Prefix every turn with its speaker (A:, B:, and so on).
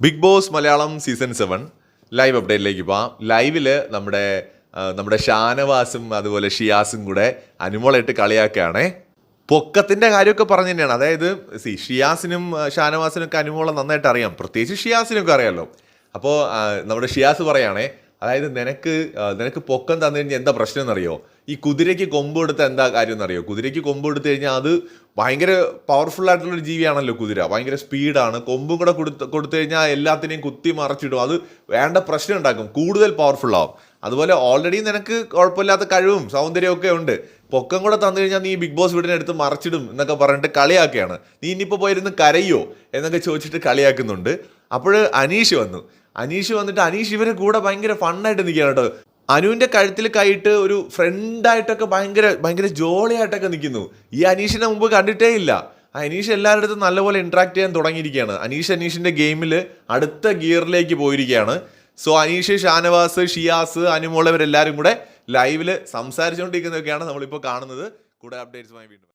A: Big Boss Malayalam season seven live അപ്ഡേറ്റിലേക്ക് പോവാം. ലൈവിൽ നമ്മുടെ നമ്മുടെ ഷാനവാസും അതുപോലെ ഷിയാസും കൂടെ അനുമോളായിട്ട് കളിയാക്കുകയാണേ. പൊക്കത്തിന്റെ കാര്യമൊക്കെ പറഞ്ഞു തന്നെയാണ്. അതായത് സി ഷിയാസിനും ഷാനവാസിനും ഒക്കെ അനുമോളെ നന്നായിട്ട് അറിയാം. പ്രത്യേകിച്ച് ഷിയാസിനൊക്കെ അറിയാമല്ലോ അപ്പോൾ നമ്മുടെ ഷിയാസ് പറയുകയാണേ അതായത് നിനക്ക് നിനക്ക് പൊക്കം തന്നു കഴിഞ്ഞാൽ എന്താ പ്രശ്നം എന്നറിയോ? ഈ കുതിരയ്ക്ക് കൊമ്പ് കൊടുത്ത എന്താ കാര്യം എന്നറിയോ? കുതിരയ്ക്ക് കൊമ്പ് കൊടുത്തു കഴിഞ്ഞാൽ അത് ഭയങ്കര പവർഫുൾ ആയിട്ടുള്ള ഒരു ജീവിയാണല്ലോ കുതിര. ഭയങ്കര സ്പീഡാണ് കൊമ്പും കൂടെ കൊടുത്ത് കൊടുത്തു കഴിഞ്ഞാൽ എല്ലാത്തിനെയും കുത്തി മറച്ചിടും. അത് വേണ്ട പ്രശ്നം ഉണ്ടാക്കും. കൂടുതൽ പവർഫുൾ ആവും. അതുപോലെ ഓൾറെഡി നിനക്ക് കുഴപ്പമില്ലാത്ത കഴിവും സൗന്ദര്യവും ഒക്കെ ഉണ്ട്. പൊക്കം കൂടെ തന്നു കഴിഞ്ഞാൽ നീ ബിഗ് ബോസ് വീടിനെ എടുത്ത് മറച്ചിടും എന്നൊക്കെ പറഞ്ഞിട്ട് കളിയാക്കുകയാണ്. നീ ഇനിയിപ്പോൾ പോയിരുന്ന് കരയോ എന്നൊക്കെ ചോദിച്ചിട്ട് കളിയാക്കുന്നുണ്ട്. അപ്പോൾ അനീഷ് വന്നു. അനീഷ് വന്നിട്ട് അനീഷ് ഇവരെ കൂടെ ഭയങ്കര ഫണ്ണായിട്ട് നിൽക്കുകയാണ് കേട്ടോ. അനുവിന്റെ കഴുത്തിൽ കൈയിട്ട് ഒരു ഫ്രണ്ടായിട്ടൊക്കെ ഭയങ്കര ഭയങ്കര ജോളിയായിട്ടൊക്കെ നിൽക്കുന്നു. ഈ അനീഷിനെ മുമ്പ് കണ്ടിട്ടേ ഇല്ല. അനീഷ് എല്ലാവരുടെ അടുത്തും നല്ലപോലെ ഇന്ററാക്ട് ചെയ്യാൻ തുടങ്ങിയിരിക്കുകയാണ്. അനീഷ് അനീഷിന്റെ ഗെയിമിൽ അടുത്ത ഗിയറിലേക്ക് പോയിരിക്കുകയാണ്. സോ അനീഷ് ഷാനവാസ് ഷിയാസ് അനുമോൾ ഇവരെല്ലാവരും കൂടെ ലൈവിൽ സംസാരിച്ചുകൊണ്ടിരിക്കുന്നതൊക്കെയാണ് നമ്മളിപ്പോൾ കാണുന്നത്. കൂടെ അപ്ഡേറ്റ്സുമായി വീണ്ടും